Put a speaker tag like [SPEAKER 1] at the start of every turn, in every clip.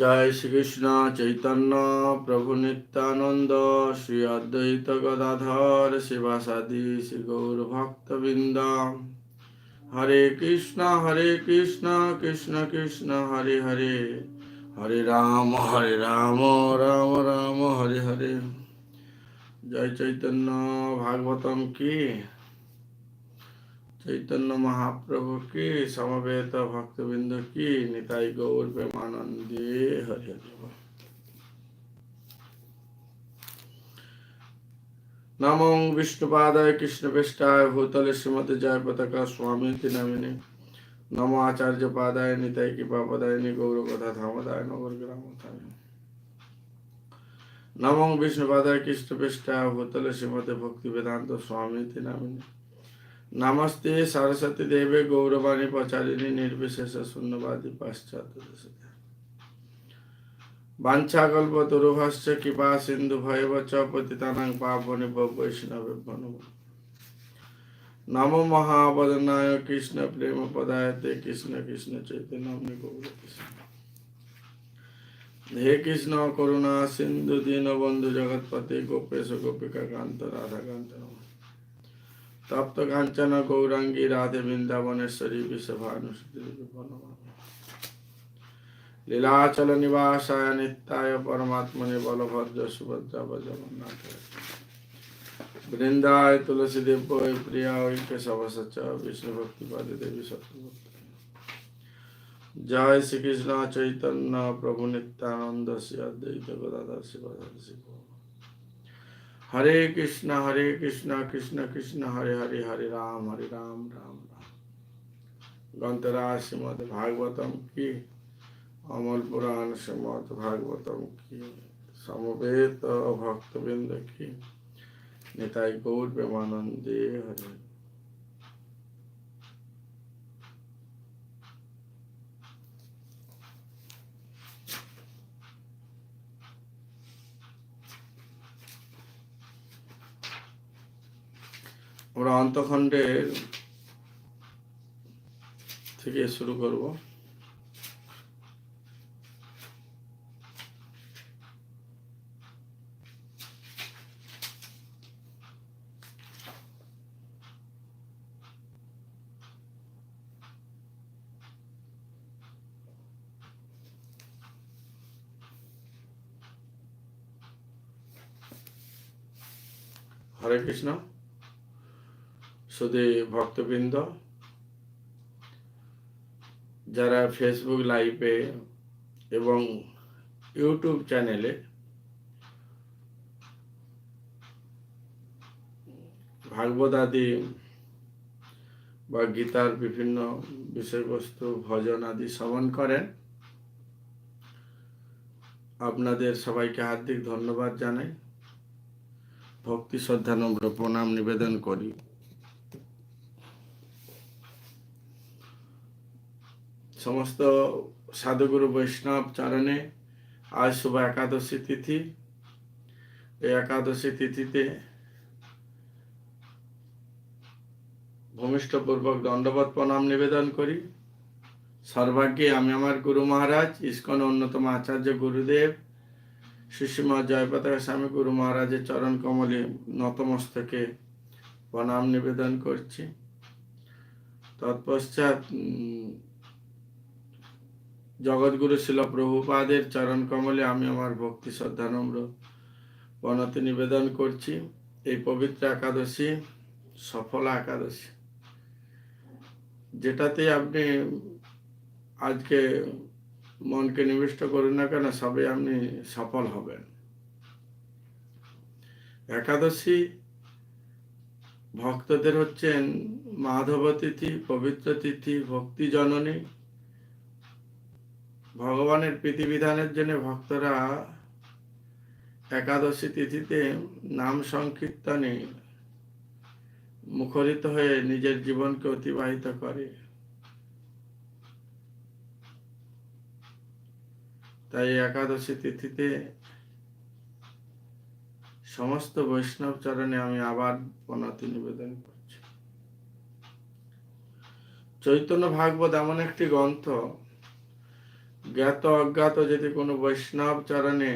[SPEAKER 1] জয় শ্রীকৃষ্ণ চৈতন্য প্রভু নিত্যানন্দ শ্রী অদ্বৈত গদাধর শিবাসাদি শ্রী গৌর ভক্তবৃন্দ হরে কৃষ্ণ হরে কৃষ্ণ কৃষ্ণ কৃষ্ণ হরে হরে হরে রাম হরে রাম রাম রাম হরে হরে জয় চৈতন্য ভাগবতম কি चैतन्य महाप्रभु की समवेत भक्त बिंदु की निताई गौर प्रेमानंदे हरि नमो विष्णुपादाय कृष्णपेष्टाय भूतले श्रीमद जय पताका स्वामी नमिने नमो आचार्य पादाय निताय कृपापदाय गौर कथा धामदाय नगर ग्रामोदाय नमो विष्णुपादाय कृष्णपेष्टाय भूतले श्रीमद भक्ति वेदांत स्वामी नमिने नमस्ते सरस्वती देवी गौरवाणी पचारिणी निर्विशेष शून्यवादी पाश्चात वंचाकल्प दुर्भश्च कृपा सिंधु भय चतितांग पापनि वैष्णव नमो महावदनाय कृष्ण प्रेम पदाय ते कृष्ण कृष्ण चैतन्य गौर हे कृष्ण करुणा सिंधु दीन बंधु जगतपति गोपेश गोपिका कांत राधा नम तप्त कांचन गौरांगी राधे वृंदावनेश्वरी विश्वभानुसुदेवी लीलाचल निवासाय नित्ताय परमात्मने बलभद्र सुभद्रा बजमनाथ वृंदाय तुलसी देव प्रिया केशव सच विष्णु भक्ति पद देवी सत्य जय श्री कृष्ण चैतन्य प्रभु नित्यानंद श्री अद्वैत गदाधर शिव शिव হরে কৃষ্ণ হরে কৃষ্ণ কৃষ্ণ কৃষ্ণ হরে হরে হরে রাম হরে রাম রাম রাম গ্রন্থরা শ্রীমদ ভাগবতম কি অমল পুরাণ শ্রীমদ ভাগবতম কি সমবেত ভক্তবৃন্দ কি নিতাই গৌর প্রেমানন্দে হরে আমরা অন্তখণ্ডের থেকে শুরু করব হরে কৃষ্ণ শুধু ভক্তবৃন্দ যারা ফেসবুক লাইভে এবং ইউটিউব চ্যানেলে ভাগবতাদি বা গীতার বিভিন্ন বিষয়বস্তু ভজন আদি শ্রবণ করেন আপনাদের সবাইকে হার্দিক ধন্যবাদ জানাই ভক্তি শ্রদ্ধা নম্র প্রণাম নিবেদন করি সমস্ত সাধুগুরু বৈষ্ণব চারণে আজ শুভ একাদশী তিথি এই একাদশী তিথিতে ভূমিষ্ঠপূর্বক দণ্ডবত প্রণাম নিবেদন করি সর্বাগ্যে আমি আমার গুরু মহারাজ ইস্কন অন্যতম আচার্য গুরুদেব সুষিমা জয়পতাকা স্বামী গুরু মহারাজের চরণ কমলে নতমস্তকে প্রণাম নিবেদন করছি তৎপশ্চাৎ জগৎগুরু শিল প্রভুপাদের চরণ কমলে আমি আমার ভক্তি শ্রদ্ধা নম্র বনতে নিবেদন করছি এই পবিত্র একাদশী সফল একাদশী যেটাতে আপনি আজকে মনকে নিবিষ্ট করুন না কেন সবে আপনি সফল হবেন একাদশী ভক্তদের হচ্ছেন মাধব তিথি পবিত্র তিথি ভক্তি জননী ভগবানের বিধিবিধানের জন্য ভক্তরা একাদশী তিথিতে নাম সংকীর্তনে মুখরিত হয়ে নিজের জীবনকে অতিবাহিত করে তাই একাদশী তিথিতে সমস্ত বৈষ্ণব চরণে আমি আবার পনতি নিবেদন করছি চৈতন্য ভাগবত এমন একটি গ্রন্থ জ্ঞাত অজ্ঞাত যদি কোনো বৈষ্ণব চরণে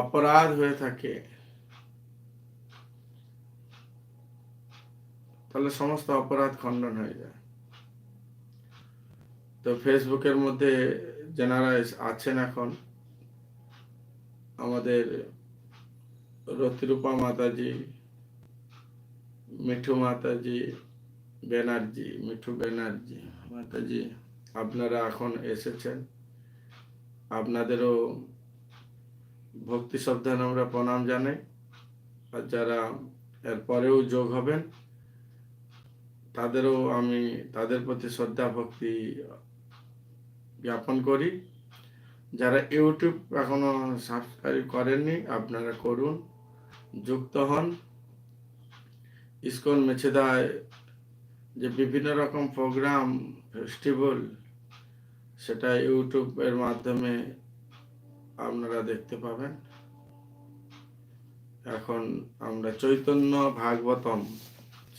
[SPEAKER 1] অপরাধ হয়ে থাকে তাহলে সমস্ত অপরাধ খণ্ডন হয়ে যায় তো ফেসবুকের মধ্যে যেনারা আছেন এখন আমাদের রতিরূপা মাতাজি মিঠু মাতাজি ব্যানার্জি মিঠু ব্যানার্জি মাতাজি আপনারা এখন এসেছেন আপনাদেরও ভক্তি শ্রদ্ধা আমরা প্রণাম জানাই আর যারা এরপরেও যোগ হবেন তাদেরও আমি তাদের প্রতি শ্রদ্ধা ভক্তি জ্ঞাপন করি যারা ইউটিউব এখনো সাবস্ক্রাইব করেননি আপনারা করুন যুক্ত হন ইস্কন মেছেদায় যে বিভিন্ন রকম প্রোগ্রাম ফেস্টিভ্যাল সেটা ইউটিউবের মাধ্যমে আপনারা দেখতে পাবেন এখন আমরা চৈতন্য ভাগবতম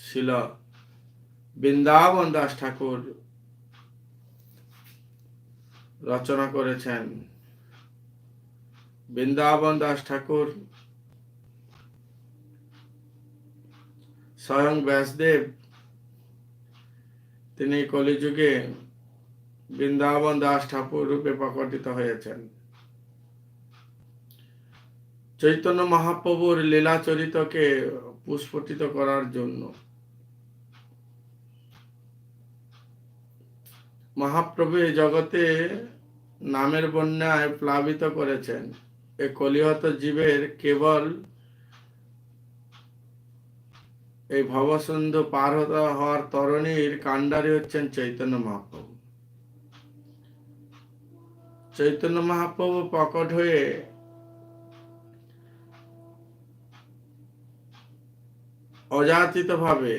[SPEAKER 1] শিল বৃন্দাবন দাস ঠাকুর রচনা করেছেন বৃন্দাবন দাস ঠাকুর স্বয়ং ব্যাসদেব তিনি কলিযুগে বৃন্দাবন দাস ঠাকুর রূপে প্রকটিত হয়েছেন চৈতন্য মহাপ্রভুর লীলা চরিতকে পুষ্পটিত করার জন্য মহাপ্রভু এই জগতে নামের বন্যায় প্লাবিত করেছেন এ কলিহত জীবের কেবল এই ভবসন্ধু পার হওয়ার তরণীর কাণ্ডারি হচ্ছেন চৈতন্য মহাপ্রভু চৈতন্য মহাপ্রভু প্রকট হয়ে অযাচিত ভাবে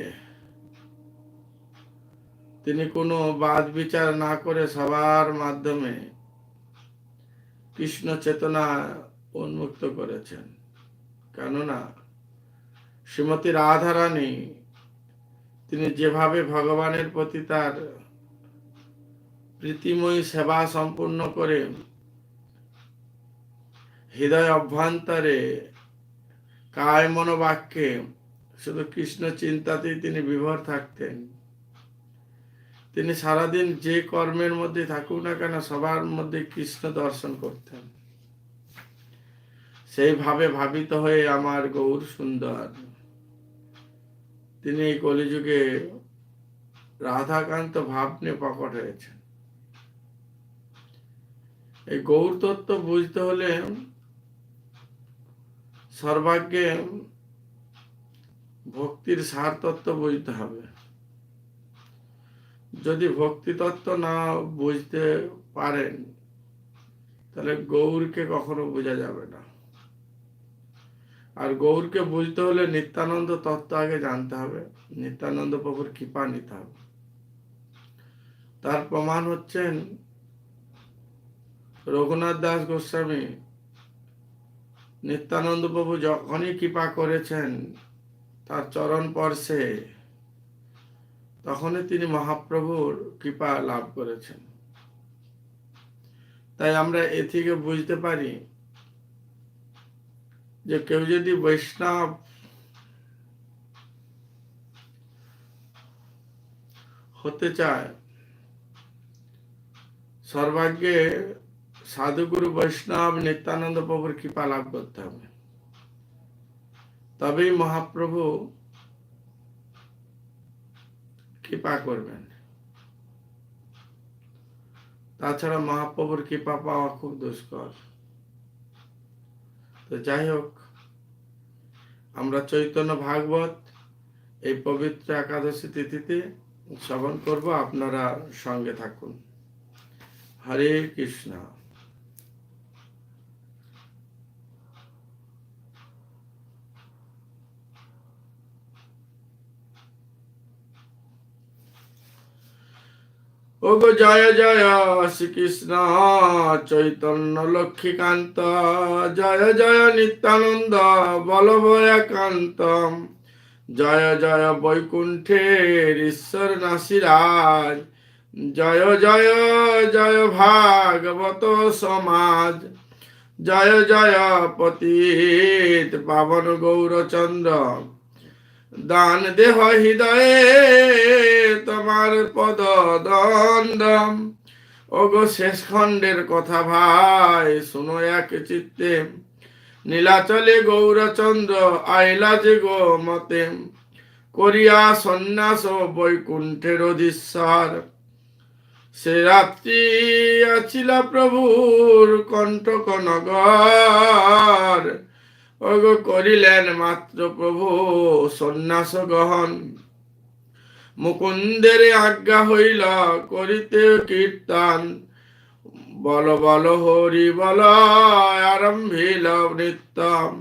[SPEAKER 1] তিনি কোনো বাদ বিচার না করে সবার মাধ্যমে কৃষ্ণ চেতনা উন্মুক্ত করেছেন কেননা শ্রীমতী রাধারানী তিনি যেভাবে ভগবানের প্রতি তার প্রীতিময়ী সেবা সম্পূর্ণ করে হৃদয় অভ্যন্তরে কায় মনোবাক্যে শুধু কৃষ্ণ চিন্তাতেই তিনি বিভর থাকতেন তিনি সারাদিন যে কর্মের মধ্যে থাকুক না কেন সবার মধ্যে কৃষ্ণ দর্শন করতেন সেইভাবে ভাবিত হয়ে আমার গৌর সুন্দর তিনি এই কলিযুগে রাধাকান্ত ভাব নিয়ে প্রকট হয়েছেন এই গৌর তত্ত্ব বুঝতে হলে সর্বাগ্যে ভক্তির সার তত্ত্ব বুঝতে হবে যদি ভক্তি তত্ত্ব না বুঝতে পারেন তাহলে গৌরকে কখনো বোঝা যাবে না আর গৌরকে বুঝতে হলে নিত্যানন্দ তত্ত্ব আগে জানতে হবে নিত্যানন্দ প্রভুর কৃপা নিতে হবে তার প্রমাণ হচ্ছেন রঘুনাথ দাস গোস্বামী নিত্যানন্দ প্রভু যখনই কৃপা করেছেন তার চরণ পর্শে তখনই তিনি মহাপ্রভুর কৃপা লাভ করেছেন তাই আমরা এ থেকে বুঝতে পারি যে কেউ যদি বৈষ্ণব হতে চায় সর্বাগ্যে সাধুগুরু বৈষ্ণব নিত্যানন্দ প্রভুর কৃপা লাভ করতে হবে তবেই মহাপ্রভু কৃপা করবেন তাছাড়া মহাপ্রভুর কৃপা পাওয়া খুব দুষ্কর তো যাই হোক আমরা চৈতন্য ভাগবত এই পবিত্র একাদশী তিথিতে শ্রবণ করব আপনারা সঙ্গে থাকুন হরে কৃষ্ণ ও গো জয় জয় শ্রীকৃষ্ণ চৈতন্য লক্ষ্মীকান্ত জয় জয় নিত্যানন্দ বলভয়াকান্ত জয় জয় বৈকুণ্ঠের ঈশ্বর নাসিরাজ জয় জয় জয় ভাগবত সমাজ জয় জয় পতিত পাবন গৌরচন্দ্র দান দেহ হৃদয়ে তোমার পদ দন্দম ওগো শেষ খণ্ডের কথা ভাই শুনো এক চিত্তে নীলাচলে গৌরচন্দ্র আইলা যে গো মতে করিয়া সন্ন্যাস বৈকুণ্ঠের অধীশ্বর সে রাত্রি আছিলা প্রভুর কণ্ঠক নগর করিলেন মাত্র প্রভু সন্ন্যাস গ্রহণ মুকুন্দের আজ্ঞা হইল করিতে কীর্তন বল বল হরি বল আরম্ভিল নৃত্যম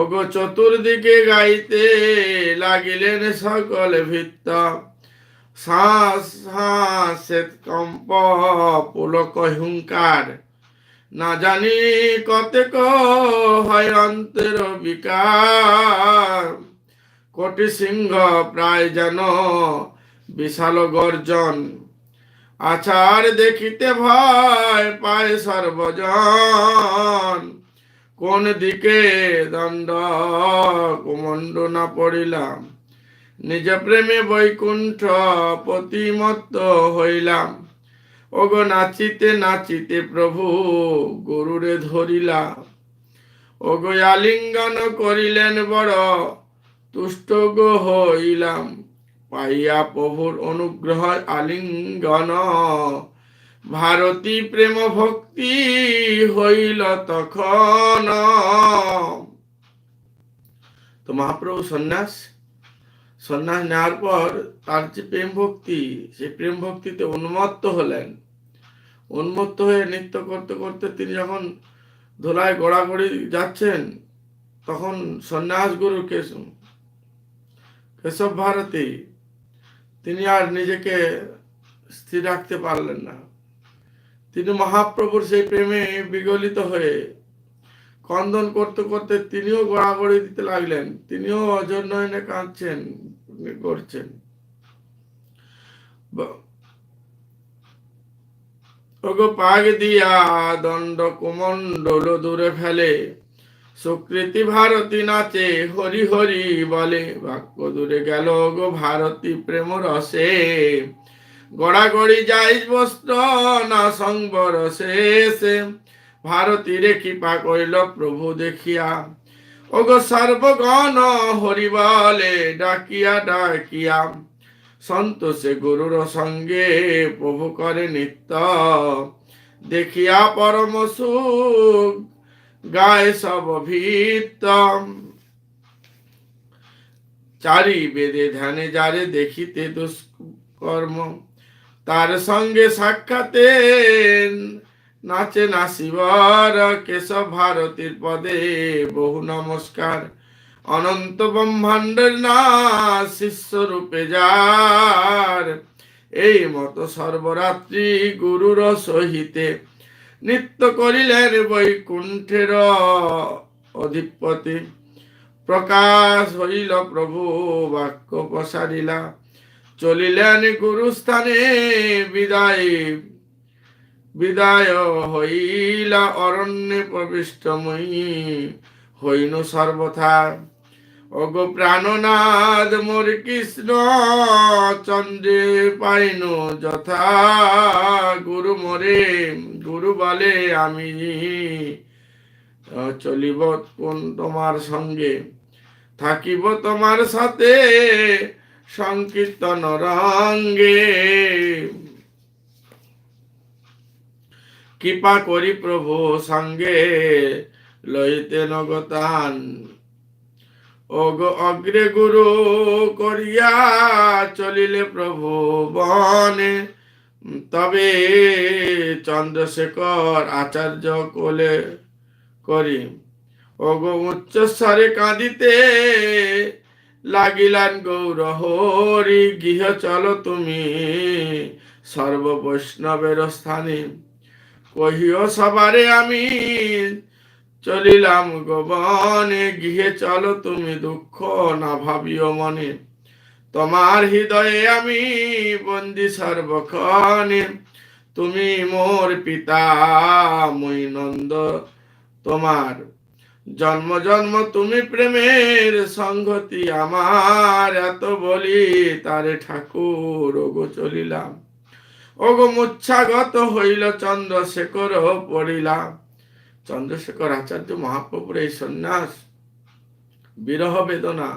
[SPEAKER 1] অগ চতুর্দিকে গাইতে লাগিলেন সকল ভিত্ত শ্বাস শ্বাস কম্প পুলক হুঙ্কার না জানি কত হয় অন্তের বিকার কোটি সিংহ প্রায় যেন বিশাল গর্জন আচার দেখিতে ভয় পায় সর্বজন কোন দিকে দণ্ড কুমণ্ড না পড়িলাম নিজ প্রেমে বৈকুণ্ঠ প্রতিমত্ত হইলাম ওগো নাচিতে নাচিতে প্রভু গরুরে ধরিলা ওগো আলিঙ্গন করিলেন বড় তুষ্ট গো হইলাম পাইয়া প্রভুর অনুগ্রহ আলিঙ্গন ভারতী প্রেম ভক্তি হইল তখন তো মহাপ্রভু সন্ন্যাস সন্ন্যাস নেওয়ার পর তার যে প্রেম ভক্তি সেই প্রেম ভক্তিতে উন্মত্ত হলেন উন্মত্ত হয়ে নৃত্য করতে করতে তিনি যখন ধোলায় গড়াগড়ি যাচ্ছেন তখন সন্ন্যাস গুরু কেশ কেশব ভারতী তিনি আর নিজেকে স্থির রাখতে পারলেন না তিনি মহাপ্রভুর সেই প্রেমে বিগলিত হয়ে কন্দন করতে করতে তিনিও গড়াগড়ি দিতে লাগলেন তিনিও অজন্য এনে কাঁদছেন করছেন ওগো পাগ দিয়া দণ্ড কুমণ্ডল দূরে ফেলে সুকৃতি ভারতী নাচে হরি হরি বলে বাক্য দূরে গেল গো ভারতী প্রেম রসে গড়াগড়ি যাই বস্ত্র না সংবর শেষে ভারতীরে কৃপা করিল প্রভু দেখিয়া ওগো সর্বগণ হরি বলে ডাকিয়া ডাকিয়া সন্তোষে গুরুর সঙ্গে প্রভু করে নিত্য দেখিয়া পরম সুখ গায়ে সব ভিত্ত চারি বেদে ধ্যানে যারে দেখিতে দুষ্কর্ম তার সঙ্গে সাক্ষাতে নাচে না শিবর কেশব ভারতীর পদে বহু নমস্কার অনন্ত ব্রহ্মাণ্ডের না শিষ্য রূপে যার এই মত সর্বরাত্রি গুরুর সহিতে নৃত্য করিলেন বৈকুণ্ঠের অধিপতি প্রকাশ হইল প্রভু বাক্য প্রসারিলা চলিলেন গুরুস্থানে বিদায় বিদায় হইলা অরণ্যে প্রবিষ্ট মই হইন সর্বথা অগ প্রাণনাদ মোর কৃষ্ণ চন্দ্রে পাইন যথা গুরু মোরে গুরু বলে আমি চলিব কোন তোমার সঙ্গে থাকিব তোমার সাথে সংকীর্তন রঙ্গে কৃপা করি প্রভু সঙ্গে লইতে নগতান অগ্রে গুরু করিয়া চলিলে প্রভু বনে তবে চন্দ্রশেখর আচার্য কোলে করি অগ উচ্চস্বরে কাঁদিতে লাগিলান হরি গৃহ চলো তুমি সর্ববৈষ্ণবের স্থানে কহিও সবারে আমি চলিলাম গবনে গৃহে চলো তুমি দুঃখ না ভাবিও মনে তোমার হৃদয়ে আমি বন্দি সর্বক্ষণে তুমি মোর পিতা মই নন্দ তোমার জন্ম জন্ম তুমি প্রেমের সংগতি আমার এত বলি তারে ঠাকুর ওগো চলিলাম ওগো মুচ্ছাগত হইল শেখর পড়িলাম চন্দ্রশেখর আচার্য মহাপ্রভুর এই সন্ন্যাস বিরহ বেদনা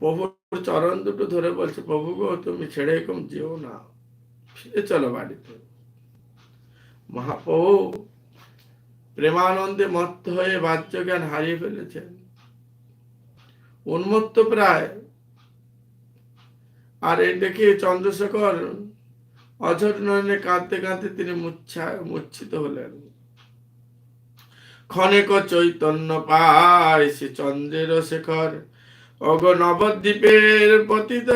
[SPEAKER 1] প্রভুর চরণ দুটো ধরে বলছে প্রভু গো তুমি ছেড়ে এরকম যেও না ফিরে চলো বাড়িতে মহাপ্রভু প্রেমানন্দে মত্ত হয়ে বাহ্য জ্ঞান হারিয়ে ফেলেছেন উন্মত্ত প্রায় আর এই দেখে চন্দ্রশেখর অঝর নয়নে কাঁদতে কাঁদতে তিনি মুচ্ছা মুচ্ছিত হলেন ক্ষণেক চৈতন্য পায় সে চন্দ্রের শেখর অগ নবদ্বীপের পতিত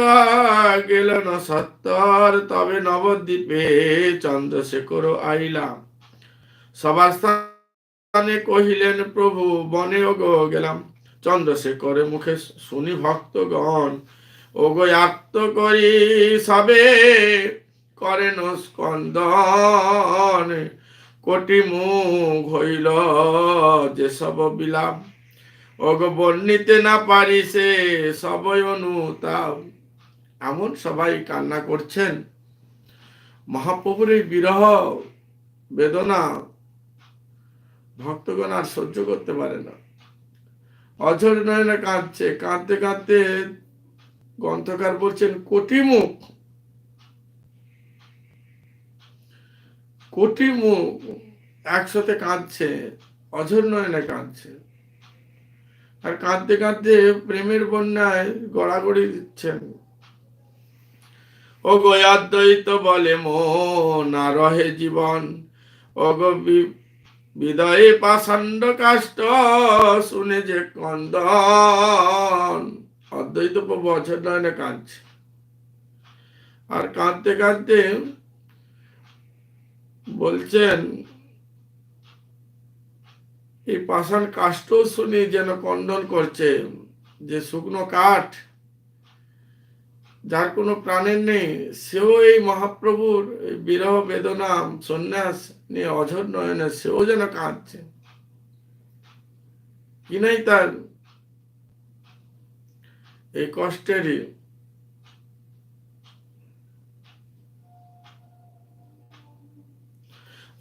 [SPEAKER 1] গেল না সত্তর তবে নবদ্বীপে চন্দ্রশেখর আইলাম সভাস্থানে কহিলেন প্রভু বনে ওগো গেলাম চন্দ্রশেখরের মুখে শুনি ভক্তগণ ওগো আত্ম করি সবে করেন স্কন্দন কোটি মুখ হইল যে সব বিলাপ অগ বর্ণিতে না পারি সে সবই অনুতাপ এমন সবাই কান্না করছেন মহাপ্রভুর এই বিরহ বেদনা ভক্তগণ আর সহ্য করতে পারে না অঝর না কাঁদছে কাঁদতে কাঁদতে গ্রন্থকার বলছেন কোটি মুখ কোটি মুখ একসাথে কাঁদছে অঝর নয়নে কাঁদছে আর কাঁদতে কাঁদতে প্রেমের বন্যায় গড়াগড়ি দিচ্ছেন ও গোয়াদ্বৈত বলে না রহে জীবন ও গো বিদয়ে পাষণ্ড কাষ্ট শুনে যে কন্দন অদ্বৈত বছর নয়নে কাঁদছে আর কাঁদতে কাঁদতে বলছেন এই পাষাণ কাষ্ট শুনি যেন কন্ডন করছে যে শুকনো কাঠ যার কোনো প্রাণের নেই সেও এই মহাপ্রভুর বিরহ বেদনা সন্ন্যাস নিয়ে অঝর নয়নে সেও যেন কাঁদছে কিনাই তার এই কষ্টেরই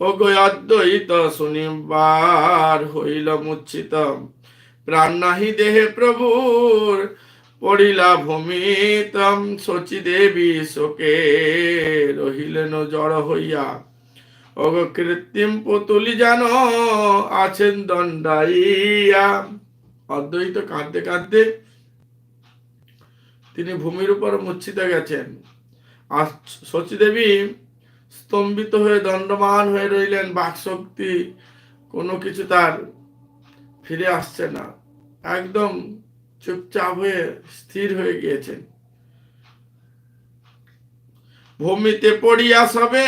[SPEAKER 1] ওগো অদ্বৈত শুনিবার হইল মুচ্ছিত প্রাণ নাহি দেহে প্রভুর পড়িলা ভূমিতম শচী দেবী শোকে রহিলেন জড় হইয়া অগ কৃত্রিম পুতুলি যেন আছেন দণ্ডাইয়া অদ্বৈত কাঁদতে কাঁদতে তিনি ভূমির উপর মুচ্ছিতে গেছেন আর শচী দেবী স্তম্ভিত হয়ে দণ্ডমান হয়ে রইলেন বাকশক্তি কোনো কিছু তার ফিরে আসছে না একদম চুপচাপ হয়ে স্থির হয়ে গিয়েছেন ভূমিতে পড়িয়া সবে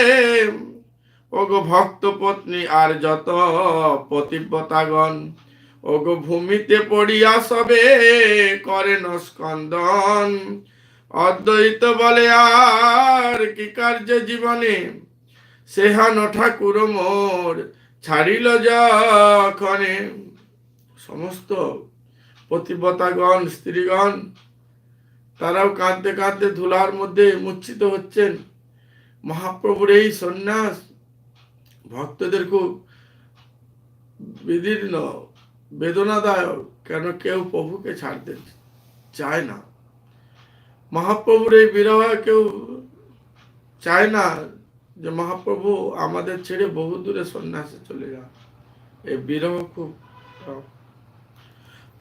[SPEAKER 1] ও গো ভক্ত পত্নী আর যত পতিব্রতাগণ গো ভূমিতে পড়িয়া সবে করেন স্কন্দন অদ্বৈত বলে আর কি কার্য জীবনে সেহান ঠাকুর মোর ছাড়িল যখনে সমস্ত পতিব্রতাগণ স্ত্রীগণ তারাও কাঁদতে কাঁদতে ধুলার মধ্যে মুচ্ছিত হচ্ছেন মহাপ্রভুর এই সন্ন্যাস ভক্তদের খুব বিদীর্ণ বেদনাদায়ক কেন কেউ প্রভুকে ছাড়তে চায় না মহাপ্রভুর এই বিরহ কেউ চায় না যে মহাপ্রভু আমাদের ছেড়ে বহু দূরে সন্ন্যাসে চলে যান এই বিরহ খুব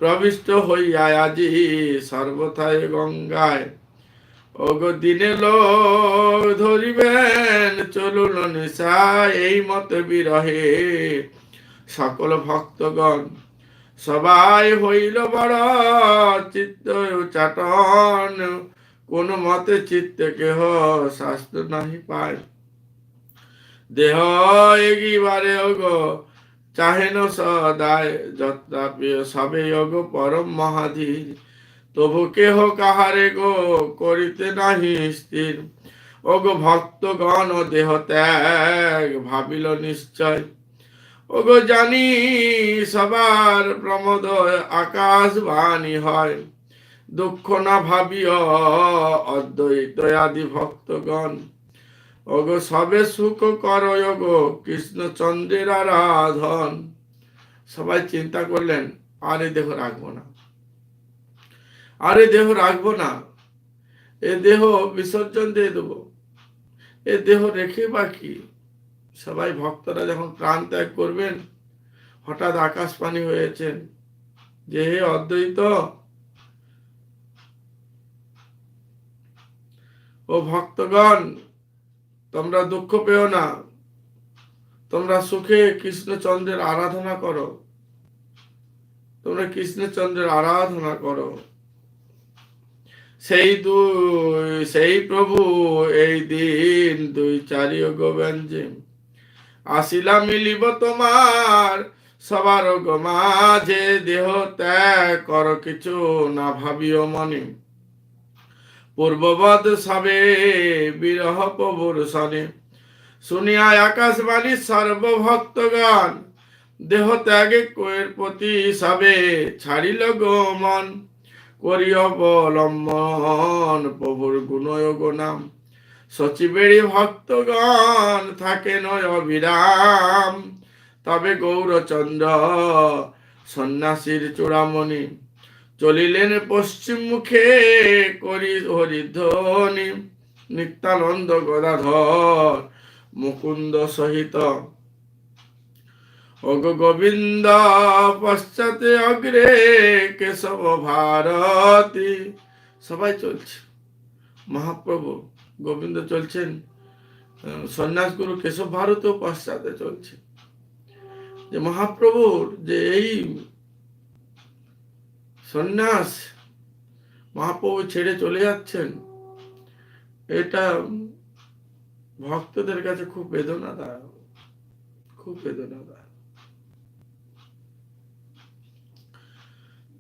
[SPEAKER 1] প্রবিষ্ট হইয়া আজি সর্বথায় গঙ্গায় অগ দিনে ল ধরিবেন চলুন নিশা এই মত বিরহে সকল ভক্তগণ সবাই হইল বড় চিত্ত চাটন কোন মতে চিত্তে কেহ স্বাস্থ্য নাহি পায় দেহ এগিবারে অগ চাহেন সদায় যত্নাপ্রিয় সবে অগ পরম মহাধীর তবু কেহ কাহারে গো করিতে নাহি স্থির অগ ভক্তগণ দেহ ত্যাগ ভাবিল নিশ্চয় ওগো জানি সবার প্রমোদ আকাশ বাণী হয় দুঃখ না ভাবিও অদ্বৈত ভক্তগণ অগো সবে সুখ কর গো কৃষ্ণচন্দ্রের আরাধন সবাই চিন্তা করলেন আরে দেহ রাখবো না আরে দেহ রাখবো না এ দেহ বিসর্জন দিয়ে দেবো এ দেহ রেখে বাকি সবাই ভক্তরা যখন প্রাণ ত্যাগ করবেন হঠাৎ আকাশ পানি হয়েছেন যে হে অদ্বৈত ও ভক্তগণ তোমরা দুঃখ পেও না তোমরা সুখে কৃষ্ণচন্দ্রের আরাধনা করো তোমরা কৃষ্ণচন্দ্রের আরাধনা করো সেই দুই সেই প্রভু এই দিন দুই চারি গোবেঞ্জে আসিলা মিলিব তোমার সবার গো মাঝে দেহ ত্যাগ কর কিছু না ভাবিও মনে পূর্ববদ সাবে বিরহ পবুরসনে শুনিয়া আকাশবাণী সর্বভক্তগণ দেহ ত্যাগে কোয়ের প্রতি সবে ছাড়িল গমন করি অবলম্বন প্রভুর গুণয়োগ নাম সচিবেরই ভক্তগণ থাকে নয় অবিরাম তবে গৌরচন্দ্র সন্ন্যাসীর চূড়ামণি চলিলেন পশ্চিম মুখে করি হরিধ্বনি নিত্যানন্দ গদাধর মুকুন্দ সহিত অগ গোবিন্দ পশ্চাতে অগ্রে কেশব ভারতী সবাই চলছে মহাপ্রভু গোবিন্দ চলছেন সন্ন্যাস গুরু কেশব ভারতীয় পশ্চাতে চলছে যে মহাপ্রভুর যে এই সন্ন্যাস মহাপ্রভু ছেড়ে চলে যাচ্ছেন এটা ভক্তদের কাছে খুব বেদনাদায়ক খুব বেদনাদায়ক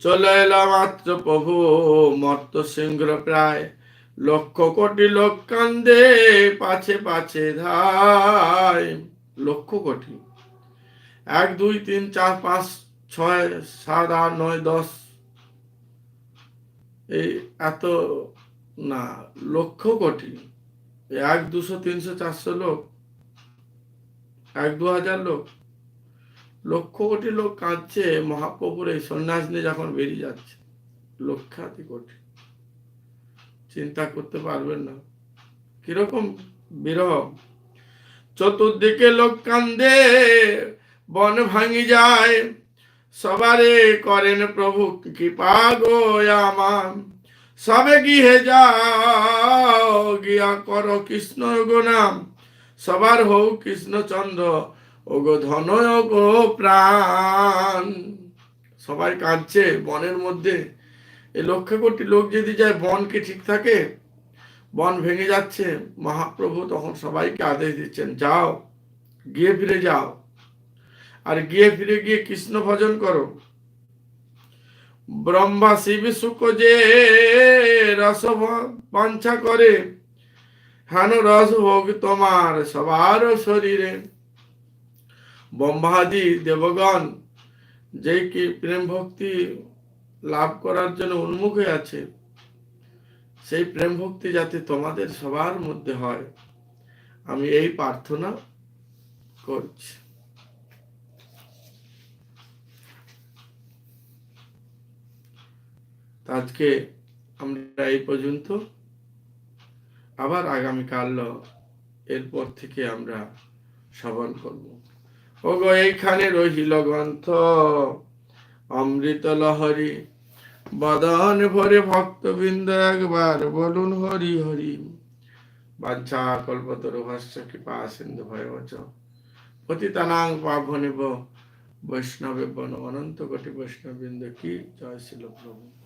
[SPEAKER 1] চলে এলা মাত্র প্রভু মর্ত সিংহ প্রায় লক্ষ কোটি লোক কান্দে পাছে পাছে ধায় লক্ষ কোটি এক দুই তিন চার পাঁচ ছয় সাত আট নয় দশ এই এত না লক্ষ কোটি এক দুশো তিনশো চারশো লোক এক দু হাজার লোক লক্ষ কোটি লোক কাঁদছে মহাপ্রভুর এই সন্ন্যাস নিয়ে যখন বেরিয়ে যাচ্ছে লক্ষাধি কোটি চিন্তা করতে পারবেন না কিরকম বিরহ চতুর্দিকে লোক কান্দে বন ভাঙি যায় সবারে করেন প্রভু কৃপা গো আমার সবে গিয়ে যাও গিয়া কর কৃষ্ণ গো নাম সবার হোক কৃষ্ণচন্দ্র ও গো ধন গো প্রাণ সবাই কাঁদছে বনের মধ্যে এ লক্ষ কোটি লোক যদি যায় বন কি ঠিক থাকে বন ভেঙে যাচ্ছে মহাপ্রভু তখন সবাইকে আদেশ দিচ্ছেন যাও গিয়ে ফিরে যাও আর গিয়ে ফিরে গিয়ে কৃষ্ণ ভজন করো ব্রহ্মা শিব সুখ যে রস পাঞ্ছা করে হেন রস ভোগ তোমার সবার শরীরে ব্রহ্মাদি দেবগণ যে কি প্রেম ভক্তি লাভ করার জন্য উন্মুখ হয়ে আছে সেই প্রেম ভক্তি যাতে তোমাদের সবার মধ্যে হয় আমি এই প্রার্থনা করছি আজকে আমরা এই পর্যন্ত আবার আগামীকাল এরপর থেকে আমরা শ্রবণ করব ও গো এইখানে রহিল গ্রন্থ অমৃত লহরি বদন ভরে ভক্তবৃন্দ একবার বলুন হরি হরি বাঞ্ছা কল্পতর ভাষ্য কৃপা সিন্ধু ভয়বচ পতিতানাং পাবনিব বৈষ্ণবে বন অনন্ত কোটি বৈষ্ণববৃন্দ কি জয় শিল প্রভু